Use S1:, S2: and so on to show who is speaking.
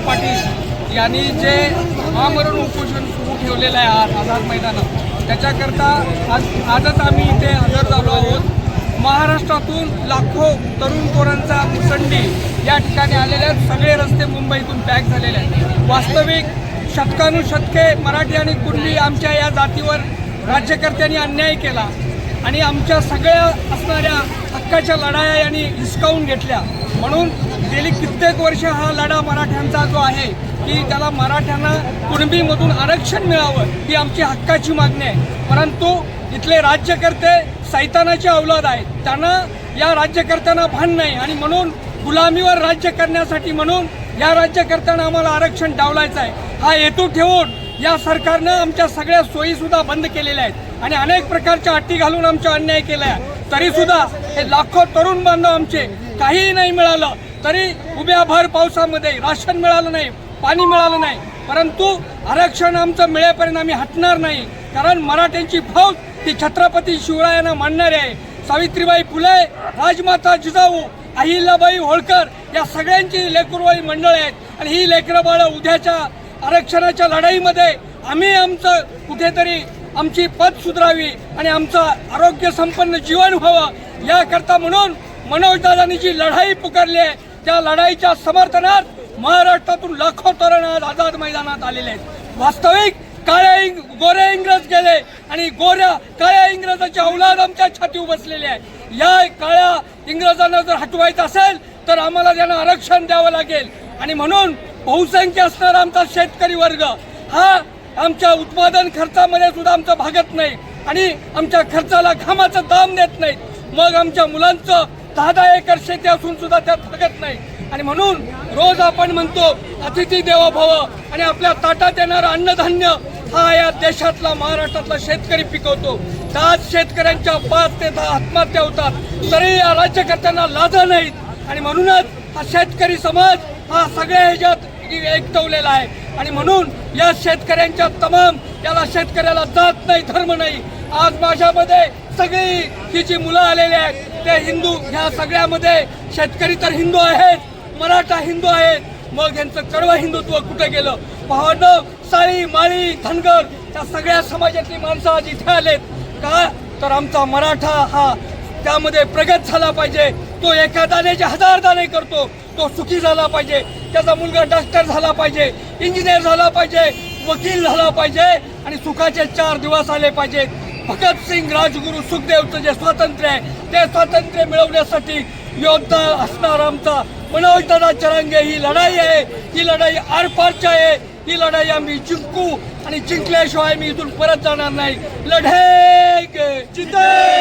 S1: पाटील यांनी जे आमरण उपोषण सुरू ठेवलेलं आहे आज आझाद मैदानात त्याच्याकरता आज आजच आम्ही इथे हजर झालो आहोत. महाराष्ट्रातून लाखो तरुण पोरांचा मुसंडी या ठिकाणी आलेले आहेत. सगळे रस्ते मुंबईतून पॅक झालेले आहेत. वास्तविक शतकानुशतके मराठी आणि कुणबी आमच्या या जातीवर राज्यकर्त्यांनी अन्याय केला आणि आमच्या सगळ्या असणाऱ्या हक्काच्या लढाया यांनी हिसकावून घेतल्या. म्हणून गेली कित्येक वर्ष हा लढा मराठ्यांचा जो आहे की त्याला मराठ्यांना कुणबीमधून आरक्षण मिळावं ही आमची हक्काची मागणी आहे. परंतु इथले राज्यकर्ते सैतानाचे अवलाद आहेत. त्यांना या राज्यकर्त्यांना भान नाही आणि म्हणून गुलामीवर राज्य करण्यासाठी म्हणून या राज्यकर्त्यांना आम्हाला आरक्षण डावलायचं आहे. हा हेतू ठेवून या सरकारनं आमच्या सगळ्या सोयीसुद्धा बंद केलेल्या आहेत. आणि अनेक प्रकारच्या अटी घालून आमचा अन्याय केला आहे तरीसुद्धा हे लाखो तरुण बांधव आमचे काहीही नाही मिळालं. तरी उभ्या भर पावसामध्ये राशन मिळालं नाही पाणी मिळालं नाही. परंतु आरक्षण आमचं मिळेपर्यंत आम्ही हटणार नाही. कारण मराठ्यांची फौज ती छत्रपती शिवरायांना मानणारी आहे. सावित्रीबाई फुले राजमाता जिजाऊ अहिल्याबाई होळकर या सगळ्यांची लेकरवाई मंडळ आहेत. आणि ही लेकरंबाळं उद्याच्या आरक्षणाच्या लढाईमध्ये आम्ही आमचं कुठेतरी आमची पद सुधारावी आणि आमचं आरोग्य संपन्न जीवन व्हावं याकरता म्हणून मनोजदादांनी जी लढाई पुकारली आहे त्या लढाईच्या समर्थनात महाराष्ट्रातून लाखो तरुण आज आझाद मैदानात आलेले आहेत. वास्तविक काळ्या इंग गोऱ्या इंग्रज गेले आणि गोऱ्या काळ्या इंग्रजाची औलाद आमच्या छातीवर बसलेली आहे या काळ्या इंग्रजांना जर हटवायचं असेल तर आम्हाला त्यांना आरक्षण द्यावं लागेल. आणि म्हणून बहुसंख्य असणारा आमचा शेतकरी वर्ग हा आमच्या उत्पादन खर्चामध्ये सुद्धा आमचं भागत नाही आणि आमच्या खर्चाला घामाचं दाम देत नाहीत. मग आमच्या मुलांचं दहा दहा एकर शेती असून सुद्धा त्यात थकत नाही. आणि म्हणून रोज आपण म्हणतो अतिथी देवा भव. आणि आपल्या ताटात येणारं अन्नधान्य हा या देशातला महाराष्ट्रातला शेतकरी पिकवतो. त्याच शेतकऱ्यांच्या पाच ते दहा आत्महत्या होतात. तरी या राज्यकर्त्यांना लाजा नाहीत. आणि म्हणूनच हा शेतकरी समाज हा सगळ्या ह्याच्यात एकटवलेला आहे. आणि म्हणून या शेतकऱ्यांच्या तमाम याला शेतकऱ्याला जात नाही धर्म नाही आज माझ्यामध्ये सगळी ही जी मुलं आलेली आहेत ते हिंदू ह्या सगळ्यामध्ये शेतकरी तर हिंदू आहेत मराठा हिंदू आहेत. मग यांचं कडवं हिंदुत्व कुठे गेलं? भावंड साळी माळी धनगर त्या सगळ्या समाजातली माणसं आज इथे आलेत. का? तर आमचा मराठा हा त्यामध्ये प्रगत झाला पाहिजे. तो एका दाण्याचे हजार दाणे करतो. तो सुखी झाला पाहिजे. त्याचा मुलगा डॉक्टर झाला पाहिजे. इंजिनियर झाला पाहिजे. वकील झाला पाहिजे. आणि सुखाचे चार दिवस आले पाहिजेत. भगतसिंग राजगुरू सुखदेवचं जे स्वातंत्र्य आहे ते स्वातंत्र्य मिळवण्यासाठी योद्धा असणार आमचा. मनोजदादा चरंगे ही लढाई आहे. ही लढाई आरपारची आहे. ही लढाई आम्ही जिंकू आणि जिंकल्याशिवाय मी इथून परत जाणार नाही. लढे जिंकते